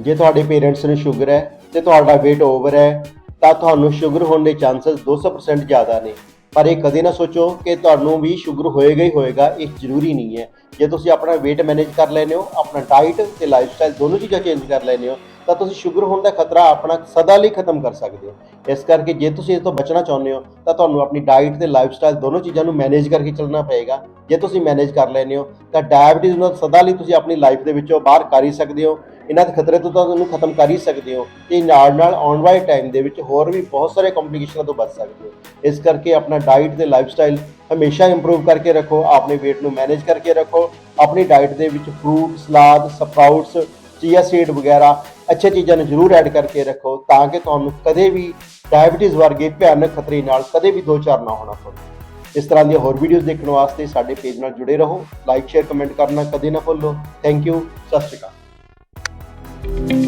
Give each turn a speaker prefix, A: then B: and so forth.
A: ਜੇ ਤੁਹਾਡੇ ਪੇਰੈਂਟਸ ਨੂੰ ਸ਼ੂਗਰ ਹੈ ਤੇ ਤੁਹਾਡਾ weight ਓਵਰ ਹੈ, ਤਾਂ ਤੁਹਾਨੂੰ ਸ਼ੂਗਰ ਹੋਣ ਦੇ ਚਾਂਸਸ 200% ਜ਼ਿਆਦਾ ਨੇ। ਪਰ ਇਹ ਕਦੇ ਨਾ ਸੋਚੋ ਕਿ ਤੁਹਾਨੂੰ ਵੀ ਸ਼ੂਗਰ ਹੋਏਗਾ ਹੀ ਹੋਏਗਾ, ਇਹ ਜ਼ਰੂਰੀ ਨਹੀਂ ਹੈ। ਜੇ ਤੁਸੀਂ ਆਪਣਾ weight ਮੈਨੇਜ ਕਰ ਲੈਂਦੇ ਹੋ, ਆਪਣਾ ਡਾਈਟ ਤੇ ਲਾਈਫਸਟਾਈਲ ਦੋਨੋਂ ਚੀਜ਼ਾਂ ਚੇਂਜ ਕਰ ਲੈਂਦੇ ਹੋ ਤਾਂ ਤੁਸੀਂ ਸ਼ੂਗਰ ਹੋਣ ਦਾ ਖਤਰਾ ਆਪਣਾ ਸਦਾ ਲਈ ਖਤਮ ਕਰ ਸਕਦੇ ਹੋ। ਇਸ ਕਰਕੇ ਜੇ ਤੁਸੀਂ ਇਸ ਤੋਂ ਬਚਣਾ ਚਾਹੁੰਦੇ ਹੋ, ਤਾਂ ਤੁਹਾਨੂੰ ਆਪਣੀ ਡਾਈਟ ਤੇ ਲਾਈਫਸਟਾਈਲ ਦੋਨੋਂ ਚੀਜ਼ਾਂ ਨੂੰ ਮੈਨੇਜ ਕਰਕੇ ਚੱਲਣਾ ਪਏਗਾ। ਜੇ ਤੁਸੀਂ ਮੈਨੇਜ ਕਰ ਲੈਂਦੇ ਹੋ, ਤਾਂ ਡਾਇਬੀਟੀਜ਼ ਨੂੰ ਸਦਾ ਲਈ ਤੁਸੀਂ ਆਪਣੀ ਲਾਈਫ ਦੇ ਵਿੱਚੋਂ ਬਾਹਰ ਕਰ ਹੀ ਸਕਦੇ ਹੋ। ਇਹਨਾਂ ਦੇ ਖਤਰੇ ਤੋਂ ਤਾਂ ਤੁਹਾਨੂੰ ਖਤਮ ਕਰ ਹੀ ਸਕਦੇ ਹੋ ਤੇ ਨਾਲ ਨਾਲ ਆਉਣ ਵਾਲੇ ਟਾਈਮ ਦੇ ਵਿੱਚ ਹੋਰ ਵੀ ਬਹੁਤ ਸਾਰੇ ਕੰਪਲਿਕੇਸ਼ਨਾਂ ਤੋਂ ਬਚ ਸਕਦੇ ਹੋ। ਇਸ ਕਰਕੇ ਆਪਣਾ ਡਾਈਟ ਤੇ ਲਾਈਫਸਟਾਈਲ ਹਮੇਸ਼ਾ ਇੰਪਰੂਵ ਕਰਕੇ ਰੱਖੋ, ਆਪਣੇ weight ਨੂੰ ਮੈਨੇਜ ਕਰਕੇ ਰੱਖੋ। ਆਪਣੀ ਡਾਈਟ ਦੇ ਵਿੱਚ fruit salad sprouts chia seed ਵਗੈਰਾ ਅੱਛੇ ਚੀਜ਼ਾਂ ਨੂੰ ਜ਼ਰੂਰ ਐਡ ਕਰਕੇ ਰੱਖੋ ਤਾਂ ਕਿ ਤੁਹਾਨੂੰ ਕਦੇ ਵੀ ਡਾਇਬੀਟੀਜ਼ ਵਰਗੇ ਭਿਆਨਕ ਖਤਰੇ ਨਾਲ ਕਦੇ ਵੀ ਦੋ ਚਾਰ ਨਾ ਹੋਣਾ ਪਵੇ। ਇਸ ਤਰ੍ਹਾਂ ਦੀਆਂ ਹੋਰ ਵੀਡੀਓਜ਼ ਦੇਖਣ ਵਾਸਤੇ ਸਾਡੇ ਪੇਜ ਨਾਲ ਜੁੜੇ ਰਹੋ। ਲਾਈਕ ਸ਼ੇਅਰ ਕਮੈਂਟ ਕਰਨਾ ਕਦੇ ਨਾ ਭੁੱਲੋ। ਥੈਂਕ ਯੂ ਸਤਿ ਸ਼੍ਰੀ ਅਕਾਲ।